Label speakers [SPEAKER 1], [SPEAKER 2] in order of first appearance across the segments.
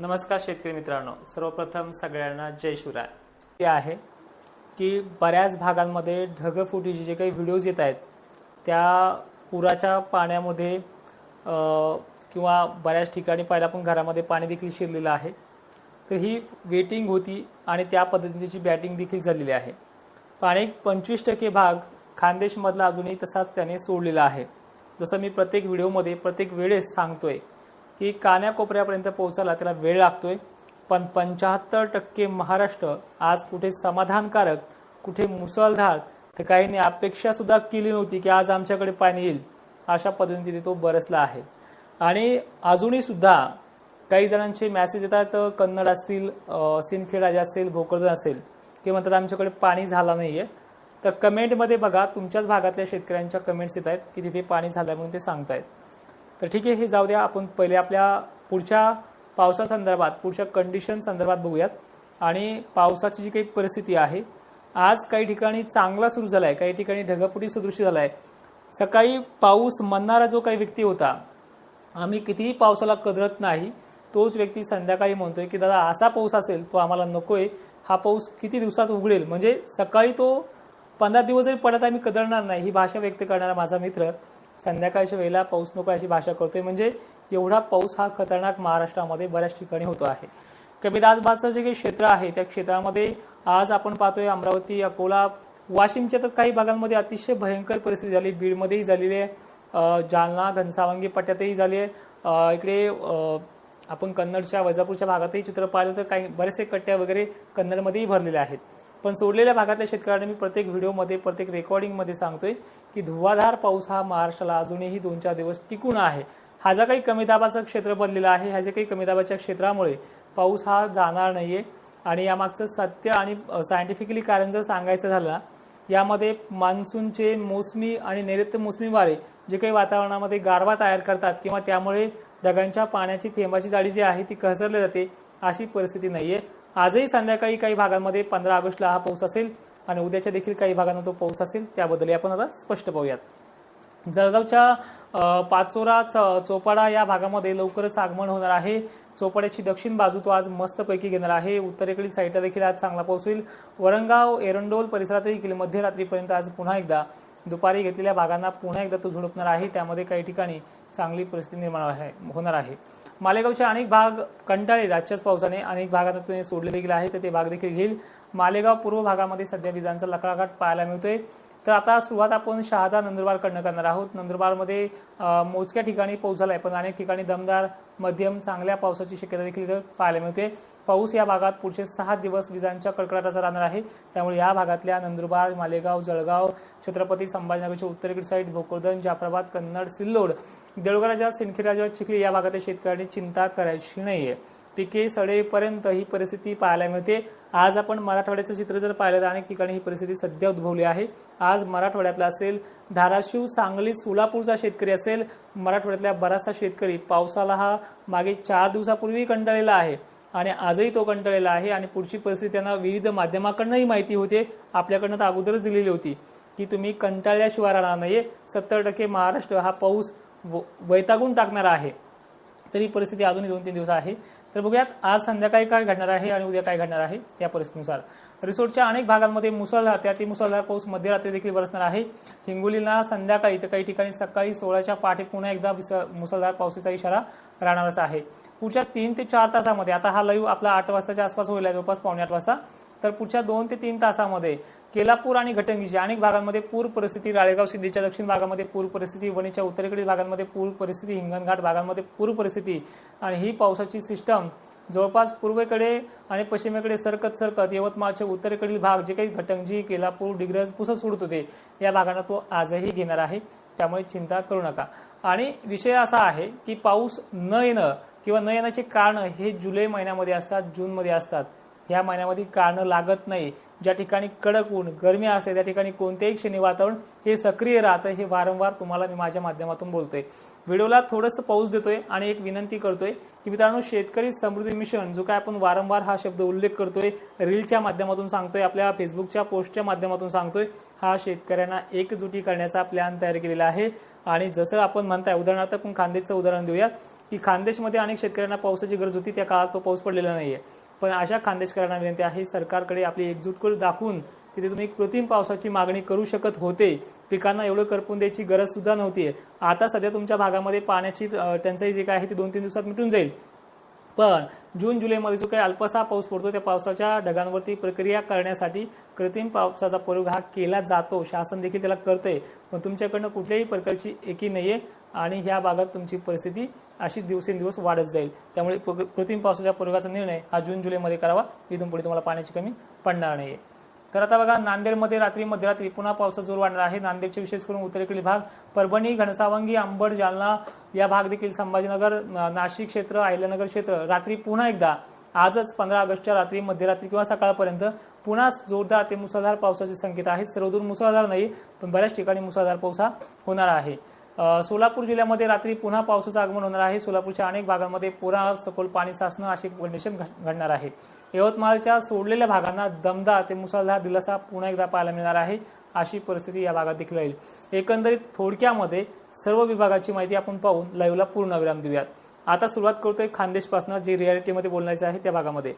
[SPEAKER 1] नमस्कार शेतकरी मित्रांनो. सर्वप्रथम सगळ्यांना जय शिवराय. ते आहे की बऱ्याच भागांमध्ये ढगफुटीचे जे काही व्हिडिओज येत आहेत त्या पुराच्या पाण्यामध्ये किंवा बऱ्याच ठिकाणी पाहिलं आपण घरामध्ये पाणी देखील शिरलेलं आहे. तर ही वेटिंग होती आणि त्या पद्धतीची बॅटिंग देखील झालेली आहे. पण एक पंचवीस टक्के भाग खानदेशमधला अजूनही तसाच त्याने सोडलेला आहे. जसं मी प्रत्येक व्हिडिओमध्ये प्रत्येक वेळेस सांगतोय की कान्याकोपऱ्यापर्यंत पोहोचायला त्याला वेळ लागतोय. पण पंच्याहत्तर टक्के महाराष्ट्र आज कुठे समाधानकारक कुठे मुसळधार तर काहींनी अपेक्षा सुद्धा केली नव्हती की आज आमच्याकडे पाणी येईल अशा पद्धतीने तो बरसला आहे. आणि अजूनही सुद्धा काही जणांचे मॅसेज येतात कन्नड असतील अ, असेल भोकरदन असेल ते म्हणतात आमच्याकडे पाणी झाला नाहीये. तर कमेंटमध्ये बघा तुमच्याच भागातल्या शेतकऱ्यांच्या कमेंट्स येत आहेत की तिथे पाणी झालं म्हणून ते सांगतायत. तर ठीक आहे हे जाऊ द्या. आपण पहिले आपल्या पुढच्या पावसासंदर्भात पुढच्या कंडिशन संदर्भात बघूयात. आणि पावसाची जी काही परिस्थिती आहे आज काही ठिकाणी चांगला सुरू झाला आहे काही ठिकाणी ढगपुटी सदृश झाला आहे सकाळी पाऊस म्हणणारा जो काही व्यक्ती होता आम्ही कितीही पावसाला कदरत नाही तोच व्यक्ती संध्याकाळी म्हणतोय की दादा असा पाऊस असेल तो आम्हाला नकोय. हा पाऊस किती दिवसात उघडेल? म्हणजे सकाळी तो पंधरा दिवस जरी पडत आम्ही कदरणार नाही ही भाषा व्यक्त करणारा माझा मित्र. संध्याकाळच्या वेळेला पाऊस नको अशी भाषा करतोय. म्हणजे एवढा पाऊस हा खतरनाक महाराष्ट्रामध्ये बऱ्याच ठिकाणी होतो आहे. कमी दासबाचं जे काही क्षेत्र आहे त्या क्षेत्रामध्ये आज आपण पाहतोय अमरावती अकोला वाशिमच्या तर काही भागांमध्ये अतिशय भयंकर परिस्थिती झाली. बीडमध्येही झालेली आहे. जालना घनसावंगी पट्ट्यातही झाली आहे. इकडे आपण कन्नडच्या वैजापूरच्या भागातही चित्र पाहिलं तर काही बरेचसे कट्ट्या वगैरे कन्नडमध्येही भरलेल्या आहेत. पण सोडलेल्या भागातल्या शेतकऱ्यांना मी प्रत्येक व्हिडिओमध्ये प्रत्येक रेकॉर्डिंगमध्ये सांगतोय की धुवाधार पाऊस हा महाराष्ट्राला अजूनही दोन चार दिवस टिकून आहे. हा जो काही कमी दाबाचं क्षेत्र बनलेलं आहे ह्या जे काही कमी दाबाच्या क्षेत्रामुळे पाऊस हा जाणार नाहीये. आणि यामागचं सत्य आणि सायंटिफिकली कारण जर सांगायचं झालं यामध्ये मान्सूनचे मोसमी आणि नैऋत्य मोसमी वारे जे काही वातावरणामध्ये गारवा तयार करतात किंवा त्यामुळे ढगांच्या पाण्याची थेंबाची जाडी जी आहे ती घसरली जाते अशी परिस्थिती नाहीये. आजही संध्याकाळी काही भागांमध्ये पंधरा ऑगस्टला हा पाऊस असेल आणि उद्याच्या देखील काही भागांना तो पाऊस असेल त्याबद्दल आपण आता स्पष्ट पाहूयात. जळगावच्या पाचोरा च- चोपाडा या भागामध्ये लवकरच आगमन होणार आहे. चोपाड्याची दक्षिण बाजू तो आज मस्तपैकी घेणार आहे. उत्तरेकडील साईडला देखील आज चांगला पाऊस होईल. वरंगाव एरंडोल परिसरात देखील मध्यरात्रीपर्यंत आज पुन्हा एकदा दुपारी घेतलेल्या भागांना पुन्हा एकदा तो झुडपणार आहे. त्यामध्ये काही ठिकाणी चांगली परिस्थिती निर्माण आहे होणार आहे. मालेगावचे अनेक भाग कंटाळले आजच्याच पावसाने अनेक भागात ते सोडले देखील आहे तर ते भाग देखील घेईल. मालेगाव पूर्व भागामध्ये सध्या विजांचा लकडाघाट पाहायला मिळतोय. तर आता सुरुवात आपण शहादा नंदुरबारकडनं करणार आहोत. नंदुरबारमध्ये मोजक्या ठिकाणी पाऊस झालाय पण अनेक ठिकाणी दमदार मध्यम चांगल्या पावसाची शक्यता देखील इथं पाहायला मिळते. पाऊस या भागात पुढचे सहा दिवस विजांच्या कडकडाटाचा राहणार आहे. त्यामुळे या भागातल्या नंदुरबार मालेगाव जळगाव छत्रपती संभाजीनगरच्या उत्तरेकडे साईड भोकरदन जाफराबाद कन्नड सिल्लोड देऊळगडाच्या सिंदखेडराजा चिखली या भागातील शेतकऱ्यांनी चिंता करायची नाहीये. पिके सडेपर्यंत ही परिस्थिती पाहायला मिळते. आज आपण मराठवाड्याचं चित्र जर पाहिलं तर अनेक ठिकाणी ही परिस्थिती सध्या उद्भवली आहे. आज मराठवाड्यातला असेल धाराशिव सांगली सोलापूरचा शेतकरी असेल मराठवाड्यातल्या बराचसा शेतकरी पावसाला हा मागे चार दिवसापूर्वी कंटाळलेला आहे आणि आजही तो कंटाळलेला आहे आणि पुढची परिस्थिती त्यांना विविध माध्यमाकडनंही माहिती होते. आपल्याकडनं तर अगोदरच दिलेली होती की तुम्ही कंटाळल्याशिवाय राहणार नाहीये. सत्तर टक्के महाराष्ट्र हा पाऊस वैतागून टाकणारा आहे. तरी परिस्थिती अजूनही दोन तीन दिवस आहे. तर बघूयात आज संध्याकाळी काय घडणार आहे आणि उद्या काय घडणार आहे या परिस्थितीनुसार. रिसोर्टच्या अनेक भागांमध्ये मुसळधार त्यातील मुसळधार पाऊस मध्यरात्री देखील बरसणार आहे. हिंगोलीला संध्याकाळी तर काही ठिकाणी सकाळी सोळाच्या पाठी पुन्हा एकदा मुसळधार पावसाचा इशारा राहणारच आहे. पुढच्या तीन ते चार तासामध्ये आता हा लाईव्ह आपला आठ वाजताच्या आसपास होईल जवळपास पावणे आठ वाजता. तर पुढच्या दोन ते तीन तासामध्ये केलापूर आणि घटंगीच्या अनेक भागांमध्ये पूर परिस्थिती राळेगाव सिद्धीच्या दक्षिण भागामध्ये पूर परिस्थिती वणीच्या उत्तरेकडील भागांमध्ये पूर परिस्थिती हिंगणघाट भागांमध्ये पूर परिस्थिती आणि ही पावसाची सिस्टम जवळपास पूर्वेकडे आणि पश्चिमेकडे सरकत सरकत यवतमाळचे उत्तरेकडील भाग जे काही घटंगजी केलापूर डिग्रज पुसत सोडत होते या भागांना तो आजही घेणार आहे. त्यामुळे चिंता करू नका. आणि विषय असा आहे की पाऊस न येणं किंवा न येण्याचे कारण हे जुलै महिन्यामध्ये असतात जूनमध्ये असतात. ह्या महिन्यामध्ये कारणं लागत नाही. ज्या ठिकाणी कडक ऊन गरमी असते त्या ठिकाणी कोणत्याही क्षणी वातावरण हे सक्रिय राहतं हे वारंवार तुम्हाला मी माझ्या माध्यमातून बोलतोय. व्हिडिओला थोडंसं पाऊस देतोय आणि एक विनंती करतोय की मित्रांनो शेतकरी समृद्धी मिशन जो काय आपण वारंवार हा शब्द उल्लेख करतोय रीलच्या माध्यमातून सांगतोय आपल्या फेसबुकच्या पोस्टच्या माध्यमातून सांगतोय हा शेतकऱ्यांना एकजुटी करण्याचा प्लॅन तयार केलेला आहे. आणि जसं आपण म्हणताय उदाहरणार्थ आपण खानदेशचं उदाहरण देऊया की खानदेशमध्ये अनेक शेतकऱ्यांना पावसाची गरज होती त्या काळात तो पाऊस पडलेला नाहीये. पण अशा खानदेशकरांना विनंती आहे सरकारकडे आपली एकजूट करून दाखवून तिथे तुम्ही कृत्रिम पावसाची मागणी करू शकत होते. पिकांना एवढं करपून द्यायची गरज सुद्धा नव्हती. आता सध्या तुमच्या भागामध्ये पाण्याची टंचाई जे काय आहे ती दोन तीन दिवसात मिटून जाईल. पण जून जुलैमध्ये जो काही अल्पसा पाऊस पडतो त्या पावसाच्या ढगांवरती प्रक्रिया करण्यासाठी कृत्रिम पावसाचा प्रयोग हा केला जातो. शासन देखील त्याला करते पण तुमच्याकडनं कुठल्याही प्रकारची एकी नाहीये आणि ह्या भागात तुमची परिस्थिती अशीच दिवसेंदिवस वाढत जाईल. त्यामुळे कृत्रिम पावसाच्या प्रयोगाचा निर्णय हा जून जुलैमध्ये करावा. इथून पुढे तुम्हाला पाण्याची कमी पडणार नाही तर आता बघा नांदेडमध्ये रात्री मध्यरात्री पुन्हा पावसाचा जोर वाढणार आहे. नांदेडचे विशेष करून उत्तरेकडील भाग परभणी घनसावंगी अंबड जालना या भाग देखील संभाजीनगर नाशिक क्षेत्र अहिल्यानगर क्षेत्र रात्री पुन्हा एकदा आजच पंधरा ऑगस्टच्या रात्री मध्यरात्री किंवा सकाळपर्यंत पुन्हा जोरदार ते मुसळधार पावसाचे संकेत आहेत. सर्वदूर मुसळधार नाही पण बऱ्याच ठिकाणी मुसळधार पाऊस हा होणार आहे. सोलापूर जिल्ह्यामध्ये रात्री पुन्हा पावसाचं आगमन होणार आहे. सोलापूरच्या अनेक भागांमध्ये पुन्हा सखोल पाणी साचणं अशी कंडिशन घ- घडणार आहे. यवतमाळच्या सोडलेल्या भागांना दमदार ते मुसळधार दिलासा पुन्हा एकदा पाहायला मिळणार आहे. अशी परिस्थिती या भागात देखील राहील. एकंदरीत थोडक्यामध्ये सर्व विभागाची माहिती आपण पाहून लाईव्हला पूर्ण विराम देऊयात. आता सुरुवात करतोय खानदेशपासून जे रियालिटीमध्ये बोलण्याचं आहे त्या भागामध्ये.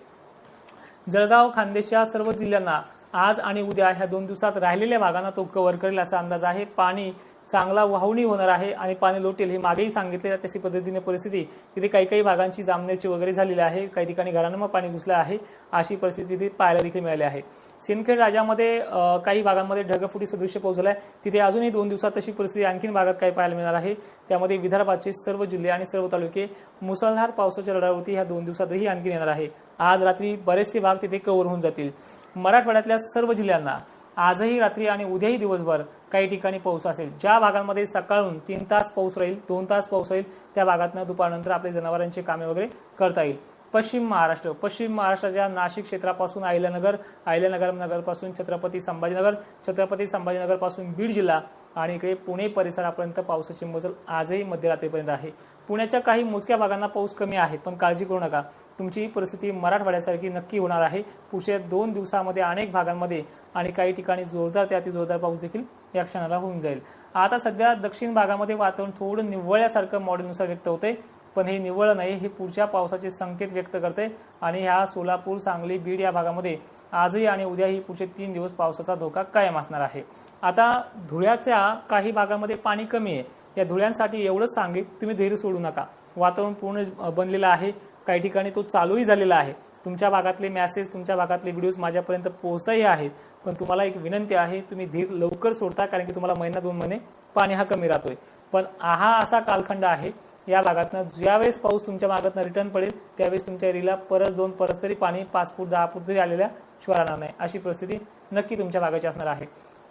[SPEAKER 1] जळगाव खानदेशच्या सर्व जिल्ह्यांना आज आणि उद्या ह्या दोन दिवसात राहिलेल्या भागांना तो कव्हर करेल असा अंदाज आहे. पाणी चांगला वाहवणी होणार आहे आणि पाणी लोटेल हे मागेही सांगितले तशी पद्धतीने परिस्थिती तिथे काही काही भागांची जामण्याची वगैरे झालेली आहे. काही ठिकाणी घरांना पाणी घुसलं आहे. अशी परिस्थिती तिथे पाहायला देखील मिळाली आहे. सिंदखेड राज्यामध्ये काही भागांमध्ये ढगफुटी सदृश्य पोहोचलाय. तिथे अजूनही दोन दिवसात तशी परिस्थिती आणखीन भागात काही पाहायला मिळणार आहे. त्यामध्ये विदर्भाचे सर्व जिल्हे आणि सर्व तालुके मुसळधार पावसाच्या लढावरती ह्या दोन दिवसातही आणखीन येणार आहे. आज रात्री बरेचसे भाग तिथे कव्हर होऊन जातील. मराठवाड्यातल्या सर्व जिल्ह्यांना आजही रात्री आणि उद्याही दिवसभर काही ठिकाणी पाऊस असेल. ज्या भागांमध्ये सकाळून तीन तास पाऊस राहील दोन तास पाऊस राहील त्या भागातनं दुपारनंतर आपले जनावरांची कामे वगैरे करता येईल. पश्चिम महाराष्ट्र. पश्चिम महाराष्ट्राच्या नाशिक क्षेत्रापासून अहिल्यानगर अहिल्यानगर नगरपासून छत्रपती संभाजीनगर छत्रपती संभाजीनगरपासून बीड जिल्हा आणि इकडे पुणे परिसरापर्यंत पावसाची मजल आजही मध्यरात्रीपर्यंत आहे. पुण्याच्या काही मोजक्या भागांना पाऊस कमी आहे पण काळजी करू नका. तुमची ही परिस्थिती मराठवाड्यासारखी नक्की होणार आहे. पुढच्या दोन दिवसामध्ये अनेक भागांमध्ये आणि काही ठिकाणी जोरदार ते अति जोरदार पाऊस देखील या क्षणाला होऊन जाईल. आता सध्या दक्षिण भागामध्ये वातावरण थोडं निव्वळ्यासारखं मॉडेलनुसार व्यक्त होते पण हे निवळ नाही हे पुढच्या पावसाचे संकेत व्यक्त करते. आणि ह्या सोलापूर सांगली बीड या भागामध्ये आजही आणि उद्याही पुढचे तीन दिवस पावसाचा धोका कायम असणार आहे. आता धुळ्याच्या काही भागामध्ये पाणी कमी आहे. या धुळ्यांसाठी एवढंच सांगेल तुम्ही धैर्य सोडू नका. वातावरण पूर्ण बनलेलं आहे. काही ठिकाणी तो चालूही झालेला आहे. तुमच्या भागातले मॅसेज तुमच्या भागातले व्हिडिओज माझ्यापर्यंत पोहोचताही आहेत. पण तुम्हाला एक विनंती आहे तुम्ही धीर लवकर सोडता कारण की तुम्हाला महिना दोन महिने पाणी हा कमी राहतोय. पण हा असा कालखंड आहे या भागातनं ज्यावेळेस पाऊस तुमच्या भागातनं रिटर्न पडेल त्यावेळेस तुमच्या एरियाला परत दोन परत तरी पाणी पाच फूट दहा फूट तरी आलेल्या शिवाय राहणार नाही. अशी परिस्थिती नक्की तुमच्या भागाची असणार आहे.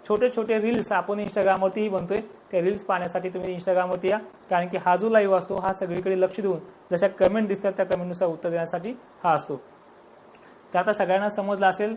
[SPEAKER 1] छोटे छोटे रील्स आपण इंस्टाग्रामवरतीही बनतोय. त्या रील्स पाहण्यासाठी तुम्ही इंस्टाग्रामवरती या. कारण की हा जो लाईव्ह असतो हा सगळीकडे लक्ष देऊन जशा कमेंट दिसतात त्या कमेंटनुसार उत्तर देण्यासाठी हा असतो. तर आता सगळ्यांना समजलं असेल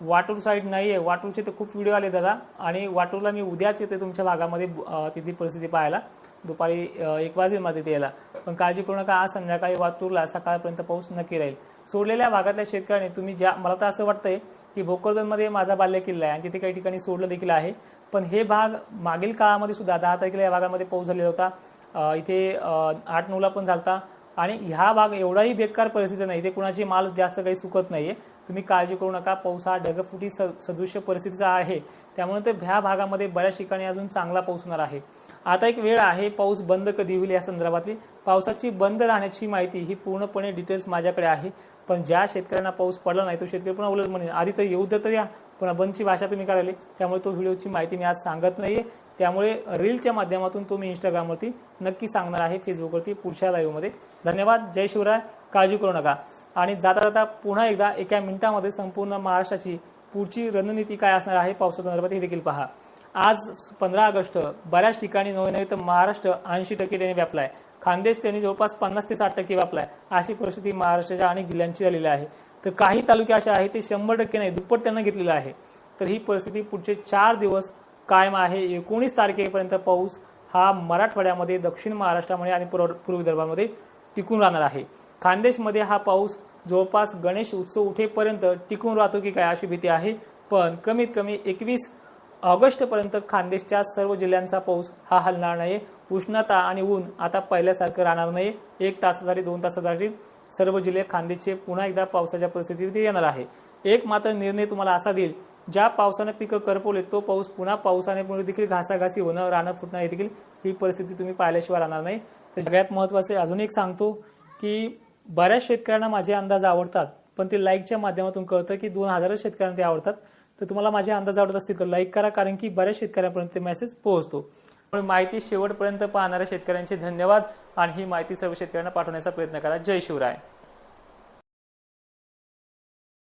[SPEAKER 1] वाटूर साईड नाहीये. वाटूरचे तर खूप व्हिडिओ आले दादा. आणि वाटूरला मी उद्याच येते तुमच्या भागामध्ये तिथली परिस्थिती पाहायला. दुपारी एक वाजेल मला तिथे यायला. पण काळजी करू नका. आज संध्याकाळी वाटूरला सकाळपर्यंत पाऊस नक्की राहील. सोडलेल्या भागातल्या शेतकऱ्यांनी तुम्ही ज्या मला तर असं वाटतंय की भोकरदनमध्ये माझा बाल्य किल्ला आहे. आणि तिथे काही ठिकाणी सोडलं देखील आहे. पण हे भाग मागील काळामध्ये सुद्धा दहा तारखेला या भागामध्ये पाऊस झालेला होता. इथे आठ नऊला पण झालता. आणि ह्या भाग एवढाही बेकार परिस्थिती नाही. इथे कुणाची माल जास्त काही सुकत नाहीये. तुम्ही काळजी करू नका. पाऊस हा ढगफुटी स- सदृश्य परिस्थितीचा आहे. त्यामुळे तर ह्या भागामध्ये बऱ्याच ठिकाणी अजून चांगला पाऊस होणार आहे. आता एक वेळ आहे पाऊस बंद कधी होईल या संदर्भातली. पावसाची बंद राहण्याची माहिती ही पूर्णपणे डिटेल्स माझ्याकडे आहे. पण ज्या शेतकऱ्यांना पाऊस पडला नाही तो शेतकरी पुन्हा उलट म्हणेल आधी तर येऊ दे तर या पुन्हा बंदची भाषा तुम्ही करायली त्यामुळे तो व्हिडिओची माहिती मी आज सांगत नाहीये. त्यामुळे रीलच्या माध्यमातून तो मी इंस्टाग्रामवरती नक्की सांगणार आहे फेसबुकवरती पुढच्या लाईव्हमध्ये धन्यवाद. जय शिवराय. काळजी करू नका. आणि जाता जाता पुन्हा एकदा एका मिनिटामध्ये संपूर्ण महाराष्ट्राची पुढची रणनीती काय असणार आहे पावसासंदर्भात हे देखील पहा. आज पंधरा ऑगस्ट बऱ्याच ठिकाणी नव्हे नव्हे तर महाराष्ट्र ऐंशी टक्के त्याने व्यापलाय. खानदेश त्यांनी जवळपास पन्नास ते साठ टक्के व्यापलाय. अशी परिस्थिती महाराष्ट्राच्या अनेक जिल्ह्यांची झालेली आहे. तर काही तालुके असे आहेत ते शंभर टक्के नाही दुप्पट त्यांना घेतलेलं आहे. तर ही परिस्थिती पुढचे चार दिवस कायम आहे. एकोणीस तारखेपर्यंत पाऊस हा मराठवाड्यामध्ये दक्षिण महाराष्ट्रामध्ये आणि पूर्व पूर्व विदर्भामध्ये टिकून राहणार आहे. खानदेशमध्ये हा पाऊस जवळपास गणेश उत्सव उठेपर्यंत टिकून राहतो की काय अशी भीती आहे. पण कमीत कमी एकवीस ऑगस्टपर्यंत खानदेशच्या सर्व जिल्ह्यांचा पाऊस हा हलणार नाही उष्णता आणि ऊन आता पहिल्यासारखं राहणार नाही एक तासासाठी दोन तासासाठी सर्व जिल्हे खानदेशचे पुन्हा एकदा पावसाच्या परिस्थितीमध्ये येणार आहे. एक मात्र निर्णय तुम्हाला असा देईल ज्या पावसानं पिकं करपवले तो पाऊस पुन्हा पावसाने पुढे देखील घासाघासी होणं रानं फुटणं हे देखील ही परिस्थिती तुम्ही पाहिल्याशिवाय राहणार नाही. तर सगळ्यात महत्त्वाचे अजून एक सांगतो की बऱ्याच शेतकऱ्यांना माझे अंदाज आवडतात पण ते लाईकच्या माध्यमातून कळतं की दोन हजारच शेतकऱ्यांना ते आवडतात. तर तुम्हाला माझे अंदाज आवडत असतील तर लाईक करा कारण की बऱ्याच शेतकऱ्यांपर्यंत ते मेसेज पोहोचतो. पण माहिती शेवटपर्यंत पाहणाऱ्या शेतकऱ्यांचे धन्यवाद आणि ही माहिती सर्व शेतकऱ्यांना पाठवण्याचा प्रयत्न करा. जय शिवराय.